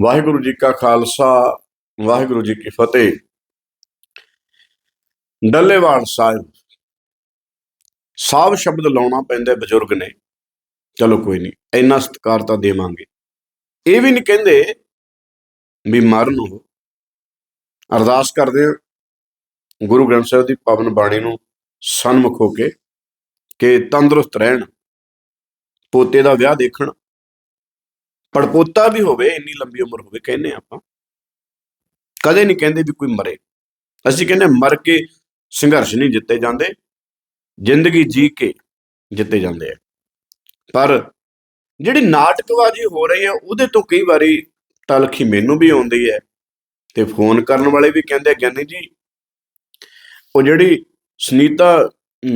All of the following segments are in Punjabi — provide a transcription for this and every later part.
ਵਾਹਿਗੁਰੂ ਜੀ ਕਾ ਖਾਲਸਾ, ਵਾਹਿਗੁਰੂ ਜੀ ਕੀ ਫਤਿਹ। ਡੱਲੇਵਾਲ ਸਾਹਿਬ ਸਾਬ ਸ਼ਬਦ ਲਾਉਣਾ ਪੈਂਦਾ ਬਜ਼ੁਰਗ ਨੇ। ਚਲੋ ਕੋਈ ਨਹੀਂ, ਇੰਨਾ ਸਤਿਕਾਰ ਤਾਂ ਦੇਵਾਂਗੇ। ਇਹ ਵੀ ਨਹੀਂ ਕਹਿੰਦੇ ਵੀ ਮਰਨ ਹੋ। ਅਰਦਾਸ ਕਰਦੇ ਹਾਂ, ਗੁਰੂ ਗ੍ਰੰਥ ਸਾਹਿਬ ਦੀ ਪਾਵਨ ਬਾਣੀ ਨੂੰ ਸਨਮੁਖ ਹੋ ਕੇ ਕਿ ਤੰਦਰੁਸਤ ਰਹਿਣ, ਪੋਤੇ ਦਾ ਵਿਆਹ ਦੇਖਣ ਪੜਪੋਤਾ ਵੀ ਹੋਵੇ, ਇੰਨੀ ਲੰਬੀ ਉਮਰ ਹੋਵੇ, ਕਹਿੰਦੇ ਆਪਾਂ। ਕਦੇ ਨਹੀਂ ਕਹਿੰਦੇ ਵੀ ਕੋਈ ਮਰੇ। ਅਸੀਂ ਕਹਿੰਦੇ ਮਰ ਕੇ ਸੰਘਰਸ਼ ਨਹੀਂ ਜਿੱਤੇ ਜਾਂਦੇ, ਜ਼ਿੰਦਗੀ ਜੀ ਕੇ ਜਿੱਤੇ ਜਾਂਦੇ ਆ। ਪਰ ਜਿਹੜੀ ਨਾਟਕਬਾਜ਼ੀ ਹੋ ਰਹੀ ਹੈ ਉਹਦੇ ਤੋਂ ਕਈ ਵਾਰੀ ਤਲਖੀ ਮੈਨੂੰ ਵੀ ਆਉਂਦੀ ਹੈ ਤੇ ਫੋਨ ਕਰਨ ਵਾਲੇ ਵੀ ਕਹਿੰਦੇ ਗਿਆਨੀ ਜੀ, ਉਹ ਜਿਹੜੀ ਸੁਨੀਤਾ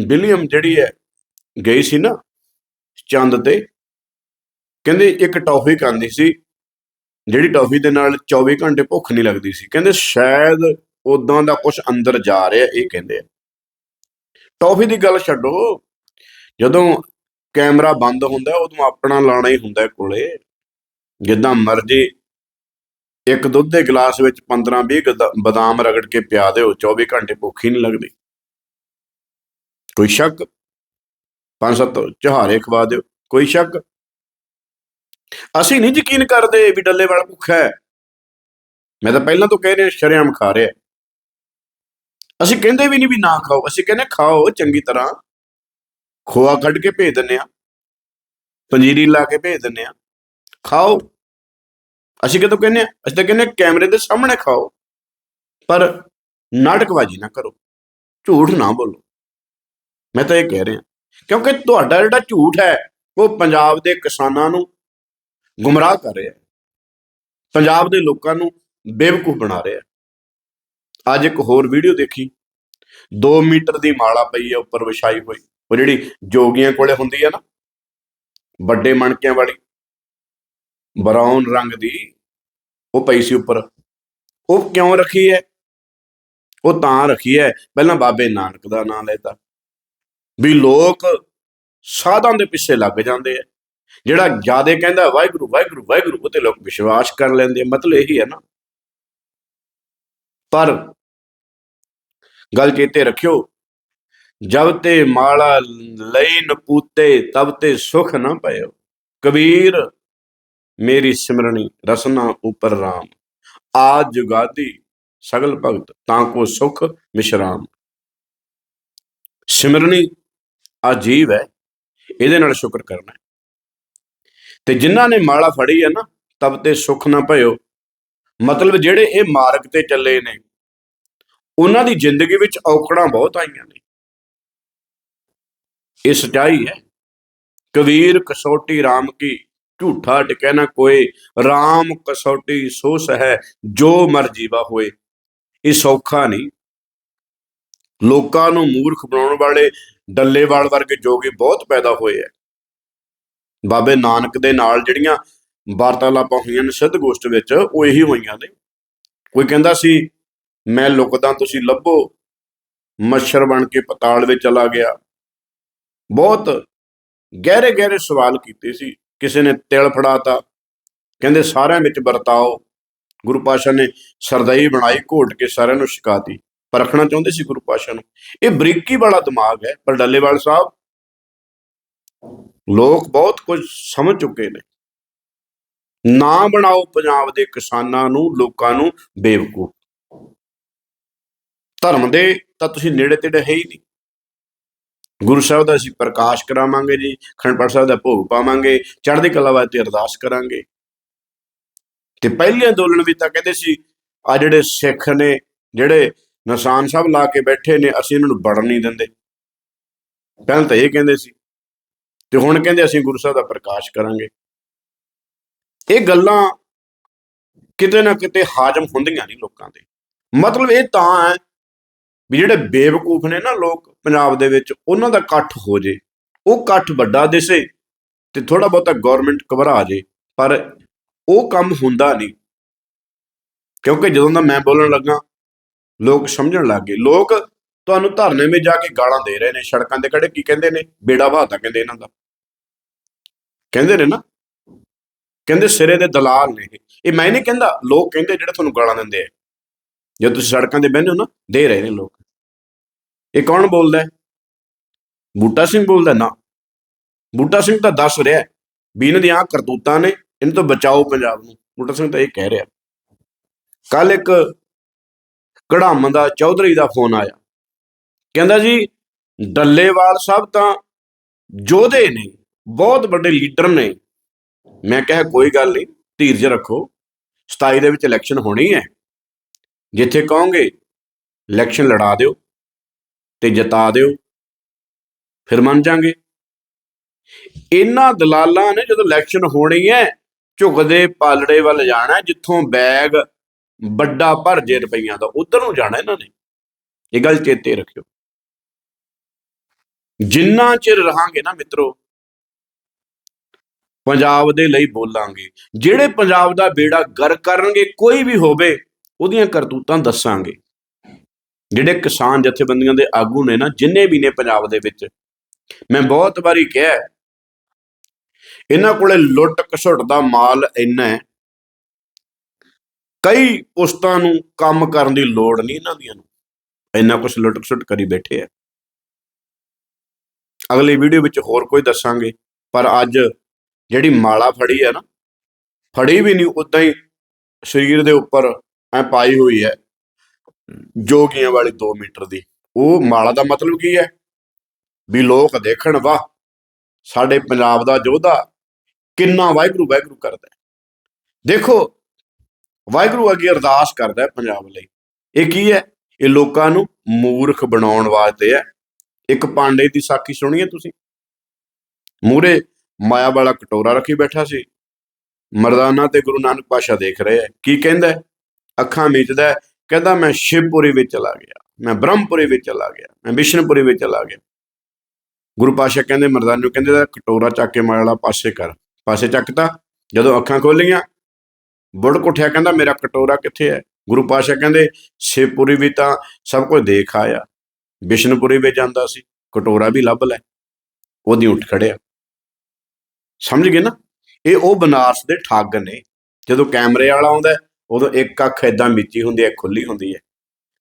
ਵਿਲੀਅਮ ਜਿਹੜੀ ਹੈ, ਗਈ ਸੀ ਨਾ ਚੰਦ ਤੇ ਕਹਿੰਦੇ ਇੱਕ ਟੌਫੀ ਖਾਂਦੀ ਸੀ, ਜਿਹੜੀ ਟੌਫੀ ਦੇ ਨਾਲ 24 ਘੰਟੇ ਭੁੱਖ ਨਹੀਂ ਲੱਗਦੀ ਸੀ, ਕਹਿੰਦੇ ਸ਼ਾਇਦ ਉਦਾਂ ਦਾ ਕੁਝ ਅੰਦਰ ਜਾ ਰਿਹਾ, ਇਹ ਕਹਿੰਦੇ ਆ। ਟੌਫੀ ਦੀ ਗੱਲ ਛੱਡੋ, ਜਦੋਂ ਕੈਮਰਾ ਬੰਦ ਹੁੰਦਾ, ਉਦੋਂ ਆਪਣਾ ਲਾਣਾ ਹੀ ਹੁੰਦਾ ਕੋਲੇ, ਜਿੱਦਾਂ ਮਰਜ਼ੀ ਇੱਕ ਦੁੱਧ ਦੇ ਗਲਾਸ ਵਿੱਚ 15 20 ਬਦਾਮ ਰਗੜ ਕੇ ਪਿਆ ਦਿਓ 24 ਘੰਟੇ ਭੁੱਖ ਹੀ ਨਹੀਂ ਲੱਗਦੀ। ਕੋਈ ਸ਼ੱਕ? ਪੰਜ ਸੱਤ ਚਹਾਰੇ ਖਵਾ ਦਿਓ, ਕੋਈ ਸ਼ੱਕ? ਅਸੀਂ ਨਹੀਂ ਯਕੀਨ ਕਰਦੇ ਵੀ ਡੱਲੇਵਾਲ ਭੁੱਖਾ ਹੈ। ਮੈਂ ਤਾਂ ਪਹਿਲਾਂ ਤੋਂ ਕਹਿ ਰਿਹਾ, ਸ਼ਰਿਆਮ ਖਾ ਰਿਹਾ ਅਸੀਂ ਕਹਿੰਦੇ ਵੀ ਨਹੀਂ ਵੀ ਨਾ ਖਾਓ, ਅਸੀਂ ਕਹਿੰਦੇ ਖਾਓ, ਚੰਗੀ ਤਰ੍ਹਾਂ। ਖੋਆ ਕੱਢ ਕੇ ਭੇਜ ਦਿੰਨੇ ਆ ਪੰਜੀਰੀ ਲਾ ਕੇ ਭੇਜ ਦਿੰਨੇ ਆ ਖਾਓ। ਅਸੀਂ ਕਿਦੋਂ ਕਹਿੰਦੇ ਆ ਅਸੀਂ ਤਾਂ ਕਹਿੰਦੇ ਕੈਮਰੇ ਦੇ ਸਾਹਮਣੇ ਖਾਓ। ਪਰ ਨਾਟਕਬਾਜ਼ੀ ਨਾ ਕਰੋ। ਝੂਠ ਨਾ ਬੋਲੋ। ਮੈਂ ਤਾਂ ਇਹ ਕਹਿ ਰਿਹਾ। ਕਿਉਂਕਿ ਤੁਹਾਡਾ ਜਿਹੜਾ ਝੂਠ ਹੈ, ਉਹ ਪੰਜਾਬ ਦੇ ਕਿਸਾਨਾਂ ਨੂੰ ਗੁੰਮਰਾਹ ਕਰ ਰਿਹਾ। ਪੰਜਾਬ ਦੇ ਲੋਕਾਂ ਨੂੰ ਬੇਵਕੂਫ ਬਣਾ ਰਿਹਾ। ਅੱਜ ਇੱਕ ਹੋਰ ਵੀਡੀਓ ਦੇਖੀ। 2 ਮੀਟਰ ਦੀ ਮਾਲਾ ਪਈ ਹੈ ਉੱਪਰ ਵਿਛਾਈ ਹੋਈ। ਉਹ ਜਿਹੜੀ ਜੋਗੀਆਂ ਕੋਲੇ ਹੁੰਦੀ ਹੈ ਨਾ, ਵੱਡੇ ਮਣਕਿਆਂ ਵਾਲੀ, ਬਰਾਊਨ ਰੰਗ ਦੀ, ਉਹ ਪਈ ਸੀ ਉੱਪਰ। ਉਹ ਕਿਉਂ ਰੱਖੀ ਹੈ ਉਹ ਤਾਂ ਰੱਖੀ ਹੈ ਪਹਿਲਾਂ ਬਾਬੇ ਨਾਨਕ ਦਾ ਨਾਮ ਲੈਤਾ। ਵੀ ਲੋਕ ਸਾਧਾਂ ਦੇ ਪਿੱਛੇ ਲੱਗ ਜਾਂਦੇ ਆ। ਜਿਹੜਾ ਜਿਆਦੇ ਕਹਿੰਦਾ ਵਾਹਿਗੁਰੂ ਵਾਹਿਗੁਰੂ ਵਾਹਿਗੁਰੂ ਉਹ ਤੇ ਲੋਕ ਵਿਸ਼ਵਾਸ ਕਰ ਲੈਂਦੇ ਮਤਲਬ ਇਹੀ ਹੈ ਨਾ। ਪਰ ਗੱਲ ਚੇਤੇ ਰੱਖਿਓ, ਜਬ ਤੇ ਮਾਲਾ ਲਈ ਨਪੂਤੇ, ਤਬ ਤੇ ਸੁਖ ਨਾ ਪਇਓ। ਕਬੀਰ, ਮੇਰੀ ਸਿਮਰਣੀ ਰਸਨਾ ਉਪਰ ਰਾਮ। ਆਜ ਜੁਗਾਦੀ ਸਗਲ ਭਗਤ, ਤਾਂ ਕੋ ਸੁਖ ਵਿਸ਼ਰਾਮ ਸਿਮਰਣੀ ਅਜੀਬ ਹੈ, ਇਹਦੇ ਨਾਲ ਸ਼ੁਕਰ ਕਰਨਾ ਹੈ। ਤੇ ਜਿਨ੍ਹਾਂ ਨੇ ਮਾਲਾ ਫੜੀ ਹੈ ਨਾ, ਤਬ ਤੇ ਸੁਖ ਨਾ ਭਇਓ। ਮਤਲਬ ਜਿਹੜੇ ਇਹ ਮਾਰਗ ਤੇ ਚੱਲੇ ਨੇ, ਉਹਨਾਂ ਦੀ ਜ਼ਿੰਦਗੀ ਵਿੱਚ ਔਕੜਾਂ ਬਹੁਤ ਆਈਆਂ ਨੇ। ਇਹ ਸਚਾਈ ਹੈ। ਕਬੀਰ ਕਸੌਟੀ RAM ਕੀ ਝੂਠਾ ਟਿਕੈ ਨਾ ਕੋਏ RAM ਕਸੌਟੀ ਸੋ ਸਹਿ, ਜੋ ਮਰਜੀਵਾ ਹੋਏ। ਇਹ ਸੌਖਾ ਨਹੀਂ। ਲੋਕਾਂ ਨੂੰ ਮੂਰਖ ਬਣਾਉਣ ਵਾਲੇ ਡੱਲੇਵਾਲ ਵਰਗੇ ਜੋਗੀ ਬਹੁਤ ਪੈਦਾ ਹੋਏ ਐ ਬਾਬੇ ਨਾਨਕ ਦੇ ਨਾਲ ਜਿਹੜੀਆਂ ਵਾਰਤਾਲਾਪਾਂ ਹੋਈਆਂ ਨੇ ਸਿੱਧ ਗੋਸ਼ਟ ਵਿੱਚ, ਉਹ ਇਹੀ ਹੋਈਆਂ ਨੇ। ਕੋਈ ਕਹਿੰਦਾ ਸੀ, ਮੈਂ ਲੁਕਦਾ, ਤੁਸੀਂ ਲੱਭੋ। ਮੱਛਰ ਬਣ ਕੇ ਪਤਾਲ ਵਿੱਚ ਚਲਾ ਗਿਆ। ਬਹੁਤ ਗਹਿਰੇ ਗਹਿਰੇ ਸਵਾਲ ਕੀਤੇ ਸੀ। ਕਿਸੇ ਨੇ ਤਿਲ ਫੜਾਤਾ। ਕਹਿੰਦੇ, ਸਾਰਿਆਂ ਵਿੱਚ ਵਰਤਾਓ। ਗੁਰੂ ਪਾਸ਼ਾ ਨੇ ਸਰਦਈ ਬਣਾਈ, ਘੋਟ ਕੇ ਸਾਰਿਆਂ ਨੂੰ ਛਕਾਤੀ। ਪਰਖਣਾ ਚਾਹੁੰਦੇ ਸੀ ਗੁਰੂ ਪਾਸ਼ਾ ਨੂੰ। ਇਹ ਬਰੀਕੀ ਵਾਲਾ ਦਿਮਾਗ ਹੈ, ਪਰ ਡੱਲੇਵਾਲ ਸਾਹਿਬ ਲੋਕ ਬਹੁਤ ਕੁਝ ਸਮਝ ਚੁੱਕੇ ਨੇ। ਨਾ ਬਣਾਓ ਪੰਜਾਬ ਦੇ ਕਿਸਾਨਾਂ ਨੂੰ, ਲੋਕਾਂ ਨੂੰ ਬੇਵਕੂਫ। ਧਰਮ ਦੇ ਤਾਂ ਤੁਸੀਂ ਨੇੜੇ ਤੇੜੇ ਹੈ ਹੀ ਨਹੀਂ। ਗੁਰੂ ਸਾਹਿਬ ਦਾ ਅਸੀਂ ਪ੍ਰਕਾਸ਼ ਕਰਾਵਾਂਗੇ ਜੀ ਖੰਡ ਪਾਠ ਸਾਹਿਬ ਦਾ ਭੋਗ ਪਾਵਾਂਗੇ, ਚੜ੍ਹਦੀ ਕਲਾ ਵਾਸਤੇ ਅਰਦਾਸ ਕਰਾਂਗੇ। ਤੇ ਪਹਿਲੇ ਅੰਦੋਲਨ ਵੀ ਤਾਂ ਕਹਿੰਦੇ ਸੀ ਆ ਜਿਹੜੇ ਸਿੱਖ ਨੇ, ਜਿਹੜੇ ਨਿਸ਼ਾਨ ਸਾਹਿਬ ਲਾ ਕੇ ਬੈਠੇ ਨੇ, ਅਸੀਂ ਇਹਨਾਂ ਨੂੰ ਵੜਨ ਨਹੀਂ ਦਿੰਦੇ। ਪਹਿਲਾਂ ਤਾਂ ਇਹ ਕਹਿੰਦੇ ਸੀ ਤੇ ਹੁਣ ਕਹਿੰਦੇ ਅਸੀਂ ਗੁਰੂ ਸਾਹਿਬ ਦਾ ਪ੍ਰਕਾਸ਼ ਕਰਾਂਗੇ। ਇਹ ਗੱਲਾਂ ਕਿਤੇ ਨਾ ਕਿਤੇ ਹਾਜ਼ਮ ਹੁੰਦੀਆਂ ਨਹੀਂ ਲੋਕਾਂ ਦੇ। ਮਤਲਬ ਇਹ ਤਾਂ ਹੈ ਵੀ ਜਿਹੜੇ ਬੇਵਕੂਫ ਨੇ ਨਾ ਲੋਕ ਪੰਜਾਬ ਦੇ ਵਿੱਚ, ਉਹਨਾਂ ਦਾ ਇਕੱਠ ਹੋ ਜੇ, ਉਹ ਇਕੱਠ ਵੱਡਾ ਦਿਸੇ ਤੇ ਥੋੜਾ ਬਹੁਤਾ ਗਵਰਨਮੈਂਟ ਘਬਰਾ ਜੇ, ਪਰ ਉਹ ਕੰਮ ਹੁੰਦਾ ਨਹੀਂ। ਕਿਉਂਕਿ ਜਦੋਂ ਦਾ ਮੈਂ ਬੋਲਣ ਲੱਗਾ, ਲੋਕ ਸਮਝਣ ਲੱਗ ਗਏ। ਲੋਕ ਤੁਹਾਨੂੰ ਧਰਨੇ ਵਿੱਚ ਜਾ ਕੇ ਗਾਲਾਂ ਦੇ ਰਹੇ ਨੇ, ਸੜਕਾਂ ਤੇ ਖੜੇ ਕੀ ਕਹਿੰਦੇ ਨੇ? ਬੇੜਾ ਬਹਾਤਾ ਕਹਿੰਦੇ ਇਹਨਾਂ ਦਾ। ਕਹਿੰਦੇ ਨੇ ਨਾ, ਕਹਿੰਦੇ ਸਿਰੇ ਦੇ ਦਲਾਲ ਨੇ ਇਹ। ਮੈਂ ਨਹੀਂ ਕਹਿੰਦਾ, ਲੋਕ ਕਹਿੰਦੇ ਜਿਹੜੇ ਤੁਹਾਨੂੰ ਗਾਲਾਂ ਦਿੰਦੇ ਆ। ਜੇ ਤੁਸੀਂ ਸੜਕਾਂ ਤੇ ਬਹਿੰਦੇ ਹੋ ਨਾ, ਦੇ ਰਹੇ ਨੇ ਲੋਕ। ਇਹ ਕੌਣ ਬੋਲਦਾ ਬੂਟਾ ਸਿੰਘ ਬੋਲਦਾ ਨਾ। ਬੂਟਾ ਸਿੰਘ ਤਾਂ ਦੱਸ ਰਿਹਾ ਵੀ ਇਹਨਾਂ ਦੀਆਂ ਕਰਤੂਤਾਂ ਨੇ, ਇਹਨਾਂ ਤੋਂ ਬਚਾਓ ਪੰਜਾਬ ਨੂੰ। ਬੂਟਾ ਸਿੰਘ ਤਾਂ ਇਹ ਕਹਿ ਰਿਹਾ। ਕੱਲ ਇੱਕ ਕੜਾਮ ਦਾ, ਚੌਧਰੀ ਦਾ ਫੋਨ ਆਇਆ। ਕਹਿੰਦਾ ਜੀ, ਡੱਲੇਵਾਲ ਸਾਹਿਬ ਤਾਂ ਯੋਧੇ ਨੇ। ਬਹੁਤ ਵੱਡੇ ਲੀਡਰ ਨੇ। ਮੈਂ ਕਿਹਾ, ਕੋਈ ਗੱਲ ਨਹੀਂ, ਧੀਰਜ ਰੱਖੋ 27 ਦੇ ਵਿੱਚ ਇਲੈਕਸ਼ਨ ਹੋਣੀ ਹੈ। ਜਿੱਥੇ ਕਹੋਗੇ ਇਲੈਕਸ਼ਨ ਲੜਾ ਦਿਓ ਤੇ ਜਿਤਾ ਦਿਓ, ਫਿਰ ਮੰਨ ਜਾਾਂਗੇ। ਇਹਨਾਂ ਦਲਾਲਾਂ ਨੇ ਜਦੋਂ ਇਲੈਕਸ਼ਨ ਹੋਣੀ ਹੈ, ਝੁਕਦੇ ਪਾਲੜੇ ਵੱਲ ਜਾਣਾ, ਜਿੱਥੋਂ ਬੈਗ ਵੱਡਾ ਭਰ ਜੇ ਰੁਪਈਆਂ ਦਾ, ਉਧਰ ਨੂੰ ਜਾਣਾ ਇਹਨਾਂ ਨੇ। ਇਹ ਗੱਲ ਚੇਤੇ ਰੱਖਿਓ। ਜਿੰਨਾ ਚਿਰ ਰਹਾਂਗੇ ਨਾ ਮਿੱਤਰੋ ਪੰਜਾਬ ਦੇ ਲਈ ਬੋਲਾਂਗੇ। ਜਿਹੜੇ ਪੰਜਾਬ ਦਾ ਬੇੜਾ ਗਰ ਕਰਨਗੇ, ਕੋਈ ਵੀ ਹੋਵੇ, ਉਹਦੀਆਂ ਕਰਤੂਤਾਂ ਦੱਸਾਂਗੇ। ਜਿਹੜੇ ਕਿਸਾਨ ਜਥੇਬੰਦੀਆਂ ਦੇ ਆਗੂ ਨੇ ਨਾ, ਜਿੰਨੇ ਵੀ ਨੇ ਪੰਜਾਬ ਦੇ ਵਿੱਚ, ਮੈਂ ਬਹੁਤ ਵਾਰੀ ਕਿਹਾ ਇਹਨਾਂ ਕੋਲੇ ਲੁੱਟ ਘਸੁੱਟ ਦਾ ਮਾਲ ਇੰਨਾ ਹੈ, ਕਈ ਪੁਸਤਾਂ ਨੂੰ ਕੰਮ ਕਰਨ ਦੀ ਲੋੜ ਨਹੀਂ ਇਹਨਾਂ ਦੀਆਂ ਨੂੰ। ਇੰਨਾ ਕੁਝ ਲੁੱਟ ਘਸੁੱਟ ਕਰੀ ਬੈਠੇ ਆ। ਅਗਲੀ ਵੀਡੀਓ ਵਿੱਚ ਹੋਰ ਕੋਈ ਦੱਸਾਂਗੇ, ਪਰ ਅੱਜ ਜਿਹੜੀ ਮਾਲਾ ਫੜੀ ਹੈ ਨਾ ਫੜੀ ਵੀ ਨਹੀਂ ਉਦਾਂ ਹੀ ਸਰੀਰ ਦੇ ਉੱਪਰ ਐ ਪਾਈ ਹੋਈ ਹੈ। ਜੋਗੀਆਂ ਵਾਲੀ 2 ਮੀਟਰ ਦੀ। ਉਹ ਮਾਲਾ ਦਾ ਮਤਲਬ ਕੀ ਹੈ? ਵੀ ਲੋਕ ਦੇਖਣ ਵਾਹ ਸਾਡੇ ਪੰਜਾਬ ਦਾ ਯੋਧਾ ਕਿੰਨਾ ਵਾਹਿਗੁਰੂ ਵਾਹਿਗੁਰੂ ਕਰਦਾ ਹੈ। ਦੇਖੋ ਵਾਹਿਗੁਰੂ ਅੱਗੇ ਅਰਦਾਸ ਕਰਦਾ ਹੈ ਪੰਜਾਬ ਲਈ। ਇਹ ਕੀ ਹੈ? ਇਹ ਲੋਕਾਂ ਨੂੰ ਮੂਰਖ ਬਣਾਉਣ ਵਾਸਤੇ ਹੈ। ਇੱਕ ਪਾਂਡੇ ਦੀ ਸਾਖੀ ਸੁਣੀ ਹੈ ਤੁਸੀਂ? ਮੂਰੇ ਮਾਇਆ ਵਾਲਾ ਕਟੋਰਾ ਰੱਖੀ ਬੈਠਾ ਸੀ। ਮਰਦਾਨਾ ਤੇ ਗੁਰੂ ਨਾਨਕ ਪਾਸ਼ਾ ਦੇਖ ਰਹੇ ਹੈ ਕੀ ਕਹਿੰਦਾ ਅੱਖਾਂ ਮੀਚਦਾ ਕਹਿੰਦਾ, ਮੈਂ ਸ਼ਿਵਪੁਰੀ ਵਿੱਚ ਚਲਾ ਗਿਆ। ਮੈਂ ਬ੍ਰਹਮਪੁਰੀ ਵਿੱਚ ਚਲਾ ਗਿਆ। ਮੈਂ ਵਿਸ਼ਨਪੁਰੀ ਵਿੱਚ ਚਲਾ ਗਿਆ। ਗੁਰੂ ਪਾਸ਼ਾ ਕਹਿੰਦੇ, ਮਰਦਾਨੇ ਨੂੰ ਕਹਿੰਦੇ ਇਹਦਾ ਕਟੋਰਾ ਚੱਕ ਕੇ ਮਾਇਆ ਵਾਲਾ ਪਾਸੇ ਕਰ। ਪਾਸੇ ਚੱਕਤਾ। ਜਦੋਂ ਅੱਖਾਂ ਖੋਲੀਆਂ, ਬੁੜਕ ਉੱਠਿਆ, ਕਹਿੰਦਾ, ਮੇਰਾ ਕਟੋਰਾ ਕਿੱਥੇ ਹੈ? ਗੁਰੂ ਪਾਸ਼ਾ ਕਹਿੰਦੇ, ਸ਼ਿਵਪੁਰੀ ਵੀ ਤਾਂ ਸਭ ਕੁਝ ਦੇਖ ਆਇਆ। ਵਿਸ਼ਨਪੁਰੀ ਵੀ ਜਾਂਦਾ ਸੀ। ਕਟੋਰਾ ਵੀ ਲੱਭ ਲੈ। ਉਹਦੀ ਉੱਠ ਖੜਿਆ। ਸਮਝ ਗਏ ਨਾ? ਇਹ ਉਹ ਬਨਾਰਸ ਦੇ ਠੱਗ ਨੇ। ਜਦੋਂ ਕੈਮਰੇ ਵਾਲਾ ਆਉਂਦਾ ਉਦੋਂ ਇੱਕ ਅੱਖ ਏਦਾਂ ਮਿੱਚੀ ਹੁੰਦੀ ਹੈ ਖੁੱਲੀ ਹੁੰਦੀ ਹੈ।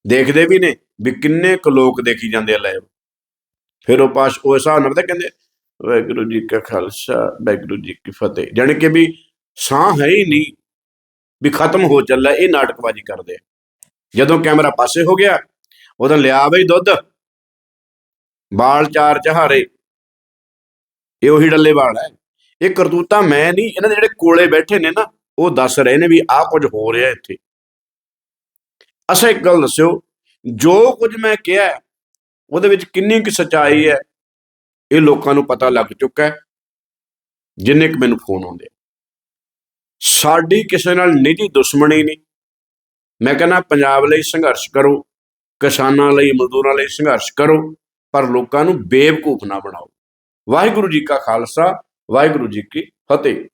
ਦੇਖਦੇ ਵੀ ਨੇ ਵੀ ਕਿੰਨੇ ਕੁ ਲੋਕ ਦੇਖੀ ਜਾਂਦੇ ਆ ਲੈ ਫਿਰ ਉਹ ਪਾਸ਼ ਉਹ ਹਿਸਾਬ ਨਾਲ ਪਤਾ ਕਹਿੰਦੇ, ਵਾਹਿਗੁਰੂ ਜੀ ਕਾ ਖਾਲਸਾ, ਵਾਹਿਗੁਰੂ ਜੀ ਕੀ ਫਤਿਹ। ਜਾਣੀ ਕਿ ਵੀ ਸਾਹ ਹੈ ਹੀ ਨਹੀਂ ਵੀ ਖਤਮ ਹੋ ਚੱਲਾ ਇਹ ਨਾਟਕਬਾਜ਼ੀ ਕਰਦੇ ਆ। ਜਦੋਂ ਕੈਮਰਾ ਪਾਸੇ ਹੋ ਗਿਆ ਉਦੋਂ ਲਿਆ ਬਈ ਦੁੱਧ ਬਾਲ ਚਾਰ ਚਹਾਰੇ। ਇਹ ਉਹੀ ਡੱਲੇ ਵਾਲ ਹੈ। ਇਹ ਕਰਤੂਤਾ ਮੈਂ ਨਹੀਂ, ਇਹਨਾਂ ਦੇ ਜਿਹੜੇ ਕੋਲੇ ਬੈਠੇ ਨੇ ਨਾ, ਉਹ ਦੱਸ ਰਹੇ ਨੇ ਵੀ ਆਹ ਕੁਝ ਹੋ ਰਿਹਾ ਇੱਥੇ। ਅਸਾਂ ਇੱਕ ਗੱਲ ਦੱਸਿਓ, ਜੋ ਕੁਝ ਮੈਂ ਕਿਹਾ ਉਹਦੇ ਵਿੱਚ ਕਿੰਨੀ ਕੁ ਸਚਾਈ ਹੈ, ਇਹ ਲੋਕਾਂ ਨੂੰ ਪਤਾ ਲੱਗ ਚੁੱਕਾ ਹੈ, ਜਿੰਨੇ ਕੁ ਮੈਨੂੰ ਫੋਨ ਆਉਂਦੇ ਸਾਡੀ ਕਿਸੇ ਨਾਲ ਨਿੱਜੀ ਦੁਸ਼ਮਣੀ ਨਹੀਂ। ਮੈਂ ਕਹਿੰਦਾ, ਪੰਜਾਬ ਲਈ ਸੰਘਰਸ਼ ਕਰੋ, ਕਿਸਾਨਾਂ ਲਈ, ਮਜ਼ਦੂਰਾਂ ਲਈ ਸੰਘਰਸ਼ ਕਰੋ, ਪਰ ਲੋਕਾਂ ਨੂੰ ਬੇਵਕੂਫ ਨਾ ਬਣਾਓ। ਵਾਹਿਗੁਰੂ ਜੀ ਕਾ ਖਾਲਸਾ ਵਾਹਿਗੁਰੂ ਜੀ ਕੀ ਫਤਿਹ।